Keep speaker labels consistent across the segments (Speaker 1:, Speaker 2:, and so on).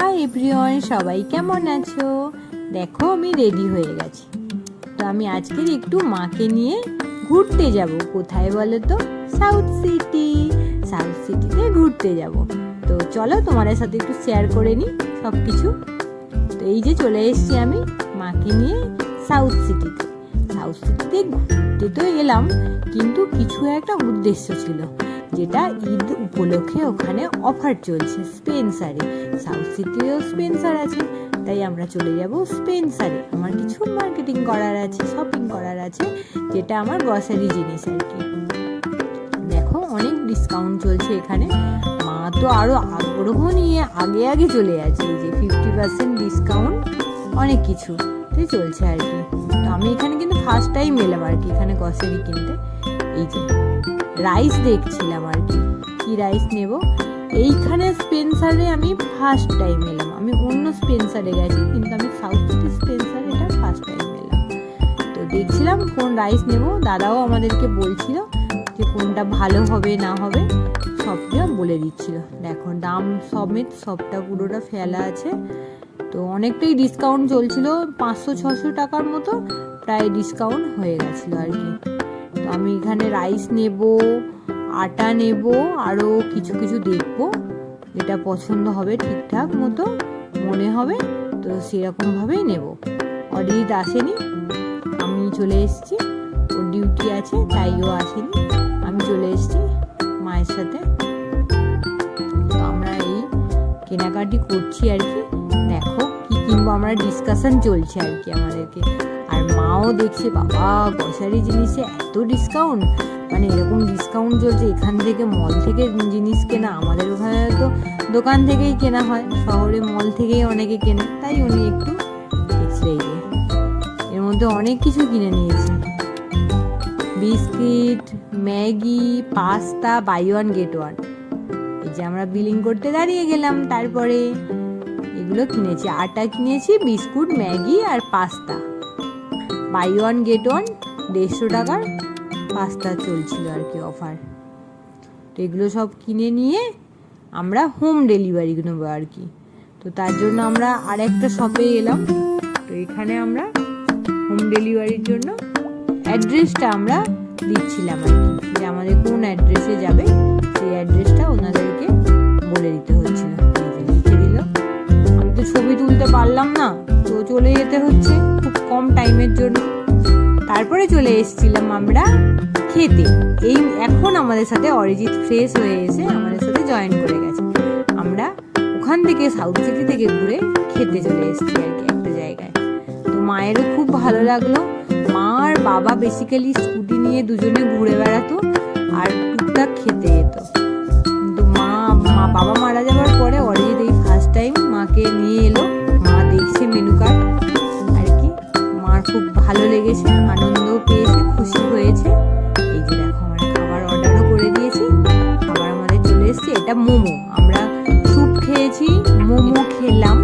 Speaker 1: Hi everyone, সবাই কেমন আছো? দেখো, আমি রেডি হয়ে গেছি। তো আমি আজকের একটু মাকে নিয়ে ঘুরতে যাব। কোথায় বলো তো সাউথ সিটি। সাউথ সিটিতে ঘুরতে যাব। তো চলো, তোমাদের সাথে একটু শেয়ার করে নিই সব কিছু তো এই যে চলে এসেছি আমি মাকে নিয়ে সাউথ সিটিতে। সাউথ সিটিতে ঘুরতে তো এলাম, কিন্তু কিছু একটা উদ্দেশ্য ছিল। যেটা ঈদ উপলক্ষে ওখানে অফার চলছে স্পেন্সারে সাউথ সিটিতেও স্পেন্সার আছে, তাই আমরা চলে যাব স্পেন্সারে আমার কিছু মার্কেটিং করার আছে শপিং করার আছে, যেটা আমার গ্রসারি জিনিস আর কি। দেখো, অনেক ডিসকাউন্ট চলছে এখানে। মা তো আরও আগ্রহ নিয়ে আগে আগে চলে আছে যে ফিফটি পার্সেন্ট ডিসকাউন্ট অনেক কিছু, তাই চলছে আর কি। তো আমি এখানে কিন্তু ফার্স্ট টাইম এলাম আর কি, এখানে গ্রসারি কিনতে। এই যে। রাইস দেখছিলাম আর কি। কি রাইস নেব? এইখানে স্পেন্সারে আমি ফার্স্ট টাইম এলাম। আমি অন্য স্পেন্সারে গেছি, কিন্তু আমি সাউথ সিটি স্পেন্সার এটা ফার্স্ট টাইম এলাম। তো দেখছিলাম কোন রাইস নেব? দাদাও আমাদেরকে বলছিল যে কোনটা ভালো হবে, না হবে সবটা বলে দিচ্ছিল। দেখো, দাম সমেত সবটা পুরোটা ফেলা আছে। তো অনেকটাই ডিসকাউন্ট চলছিল, পাঁচশো, ছশো টাকার মতো প্রায় ডিসকাউন্ট হয়ে গেছিল আর কি। আমি এখানে রাইস নেব, আটা নেব আরও কিছু কিছু দেখব। যেটা পছন্দ হবে ঠিকঠাক মতো, মনে হবে, তো সেরকমভাবেই নেব। অডিট আসেনি, আমি চলে এসেছি। ওর ডিউটি আছে, তাই ও আসেনি। আমি চলে এসেছি মায়ের সাথে। তো আমরা এই কেনাকাটি করছি আর কি। দেখো কি কিনবো, আমরা ডিসকাশন চলছে আর কি আমাদেরকে। আর মাও দেখছে, বাবা গ্রসারি জিনিসে এত ডিসকাউন্ট মানে এরকম ডিসকাউন্ট চলছে, এখান থেকে মল থেকে জিনিস কেনা, আমাদের ওখানে তো দোকান থেকেই কেনা হয়, শহরে মল থেকেই অনেকে কেনে, তাই উনি একটু এর মধ্যে অনেক কিছু কিনে নিয়েছে। Biscuit, Maggi, pasta buy one get one এই যে আমরা বিলিং করতে দাঁড়িয়ে গেলাম, তারপরে এগুলো কিনেছি। আটা কিনেছি, বিস্কুট, ম্যাগি আর pasta. Buy one get one দেড়শো টাকার পাস্তা চলছিল আর কি অফার তো এগুলো সব কিনে নিয়ে আমরা হোম ডেলিভারি নেব আর কি। তো তার জন্য আমরা আর একটা শপে এলাম। তো এখানে আমরা হোম ডেলিভারির জন্য অ্যাড্রেসটা আমরা দিচ্ছিলাম আর কি। যে আমাদের কোন অ্যাড্রেসে যাবে, সেই অ্যাড্রেসটা ওনাদেরকে বলে দিতে হচ্ছিল। আমি তো ছবি তুলতে পারলাম না। চলে যেতে হচ্ছে খুব কম টাইমের জন্য। তারপরে চলে এসেছিলাম আমরা খেতে। এই এখন আমাদের সাথে অরিজিৎ ফ্রেশ হয়ে এসে আমাদের সাথে জয়েন করে গেছে। আমরা ওখান থেকে সাউথ সিটি থেকে ঘুরে খেতে চলে এসেছি আর কি একটা জায়গায়। তো মায়েরও খুব ভালো লাগল। মা আর বাবা বেসিক্যালি স্কুটি নিয়ে দুজনে ঘুরে বেড়াতো আর টুকটাক খেতে যেত। কিন্তু মা বাবা মারা যাওয়ার পরে অরিজিৎ এই ফার্স্ট টাইম মাকে নিয়ে এলো। ভালো লেগেছে আনন্দ পেয়েছে, খুশি হয়েছে। এই যে দেখো, আমরা খাবার অর্ডারও করে দিয়েছি। খাবার আমাদের চলে এসেছে, এটা মোমো। আমরা স্যুপ খেয়েছি, মোমো খেলাম।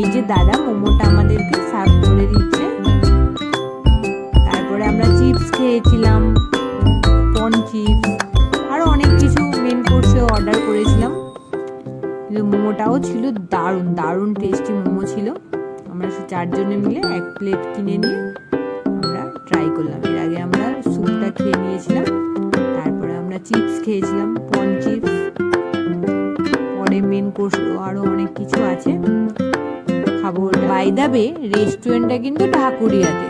Speaker 1: এই যে দাদা, মোমোটা আমাদেরকে সার্ভ করে দিচ্ছে। তারপরে আমরা চিপস খেয়েছিলাম পন চিপস আরও অনেক কিছু মেন কোর্সে অর্ডার করেছিলাম। মোমোটাও ছিল দারুণ দারুণ টেস্টি মোমো ছিল। আমরা চারজনে মিলে এক প্লেট কিনে নিয়ে আমরা ট্রাই করলাম। এর আগে আমরা স্যুপটা খেয়ে নিয়েছিলাম, তারপরে আমরা চিপস খেয়েছিলাম পন চিপস পরে মেন কোর্স আরও অনেক কিছু আছে। খাব বাই দা বে রেস্টুরেন্টটা কিন্তু ঢাকুরিয়াতে।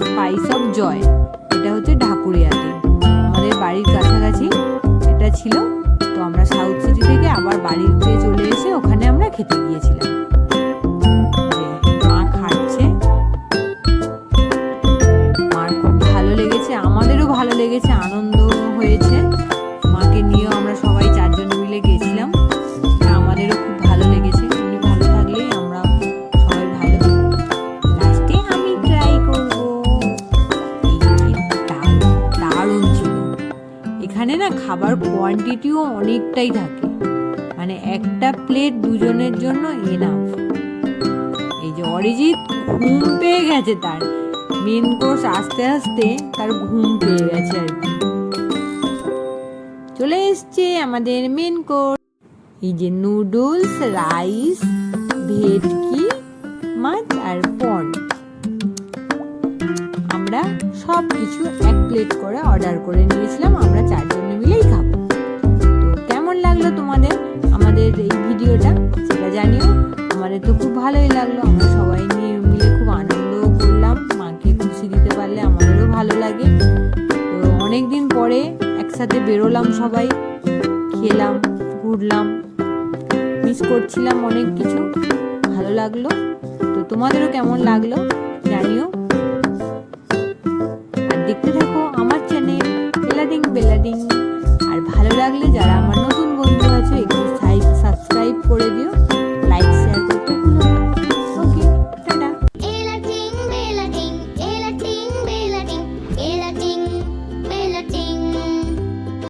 Speaker 1: স্পাইস অফ জয় এটা হচ্ছে ঢাকুরিয়াতে। আমাদের বাড়ির কাছাকাছি এটা ছিল, তো আমরা সাউথ সিটি থেকে আবার বাড়িতে চলে এসে ওখানে আমরা খেতে গিয়েছিলাম। না, খাবার কোয়ান্টিটিও অনেকটাই থাকে। মানে একটা প্লেট দুজনের জন্য এনাফ এই যে অরিজিৎ ঘুম পেয়ে গেছে তার। মেন কোর্স আস্তে আস্তে তার ঘুম পেয়ে গেছে আর কি। চলে এসছে আমাদের মেন কোর্স এই যে নুডলস রাইস ভেটকি, মাছ আর পন আমরা সব কিছু এক প্লেট করে অর্ডার করে নিয়েছিলাম। আমরা চারজন তো খুব ভালোই লাগল। আমরা সবাই নিয়ে মিলে খুব আনন্দ করলাম। মাকে খুশি দিতে পারলে আমাদেরও ভালো লাগে। তো অনেক দিন পরে একসাথে বেরোলাম সবাই। খেলাম, ঘুরলাম মিস করছিলাম অনেক কিছু। ভালো লাগল। তো তোমাদেরও কেমন লাগল জানিও।